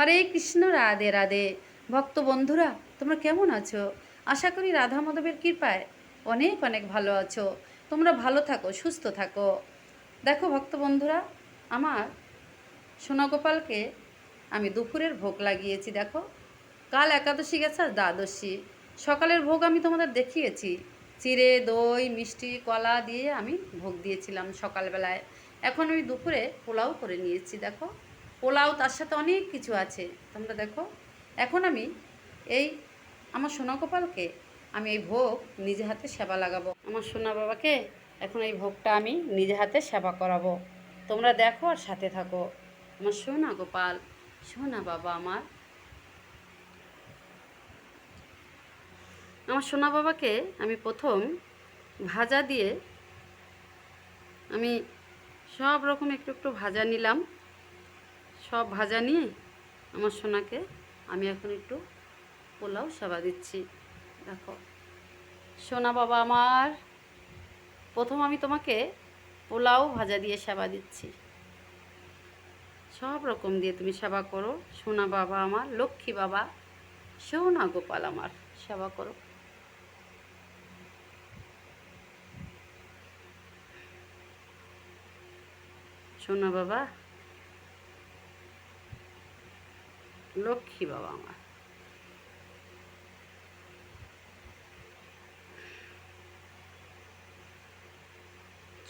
হরে কৃষ্ণ, রাধে রাধে। ভক্ত বন্ধুরা, তোমরা কেমন আছো? আশা করি রাধা মাধবের কৃপায় অনেক অনেক ভালো আছো। তোমরা ভালো থাকো, সুস্থ থাকো। দেখো ভক্ত বন্ধুরা, আমার সোনাগোপালকে আমি দুপুরের ভোগ লাগিয়েছি, দেখো। কাল একাদশী গেছে, আর দ্বাদশী। সকালের ভোগ আমি তোমাদের দেখিয়েছি। চিড়ে, দই, মিষ্টি, কলা দিয়ে আমি ভোগ দিয়েছিলাম সকালবেলায়। এখন আমি দুপুরে পোলাও করে নিয়েছি, দেখো। পোলাও তার সাথে অনেক কিছু আছে। তোমরা দেখো। এখন আমি এই আমার সোনা গোপালকে আমি এই ভোগ নিজে হাতে সেবা লাগাবো। আমার সোনা বাবাকে এখন এই ভোগটা আমি নিজে হাতে সেবা করাবো। তোমরা দেখো আর সাথে থাকো। আমার সোনা গোপাল সোনা বাবা আমার। আমার সোনা বাবাকে আমি প্রথম ভাজা দিয়ে আমি সব রকম একটু একটু ভাজা নিলাম। সব ভাজা নিয়ে আমার সোনাকে আমি এখন একটু পোলাও সেবা দিচ্ছি। দেখো, সোনা বাবা আমার, প্রথম আমি তোমাকে পোলাও ভাজা দিয়ে সেবা দিচ্ছি। সব রকম দিয়ে তুমি সেবা করো। সোনা বাবা আমার, লক্ষ্মী বাবা, সোনা গোপাল আমার, সেবা করো। সোনা বাবা লক্ষ্মী বাবা আমার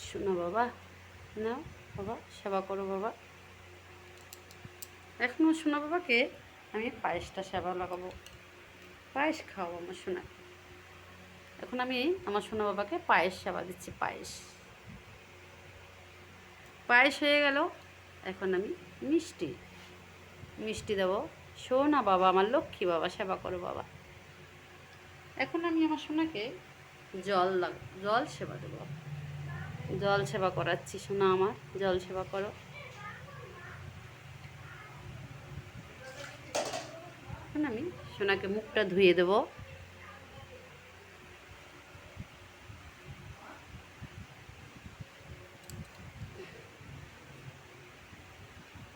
শোনো বাবা, নাও বাবা, সেবা করো বাবা। এখনও সোনা বাবাকে, আমি পায়েসটা সেবা লাগাবো। পায়েস খাওয়াবো আমার সোনা। এখন আমি আমার সোনা বাবাকে পায়েস সেবা দিচ্ছি, পায়েস। পায়েস হয়ে গেল, এখন আমি মিষ্টি। মিষ্টি দেবো। সোনা বাবা, আমার লক্ষ্মী বাবা, সেবা করো বাবা। এখন আমি আমার সোনাকে জল জল সেবা দেবো। জল সেবা করাচ্ছি সোনা আমার, জল সেবা করো। এখন আমি সোনাকে মুখটা ধুয়ে দেবো।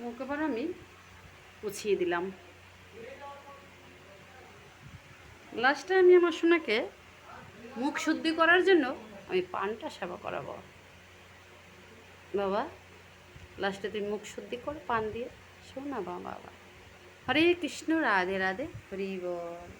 মুখ এবার আমি পুছিয়ে দিলাম। লাস্টে আমি আমার সোনাকে মুখ শুদ্ধি করার জন্য আমি পানটা সেবা করাবো। বাবা লাস্টে তুই মুখ শুদ্ধি কর, পান দিয়ে শোনা বাবা। হরে কৃষ্ণ, রাধে রাধে, হরি বল।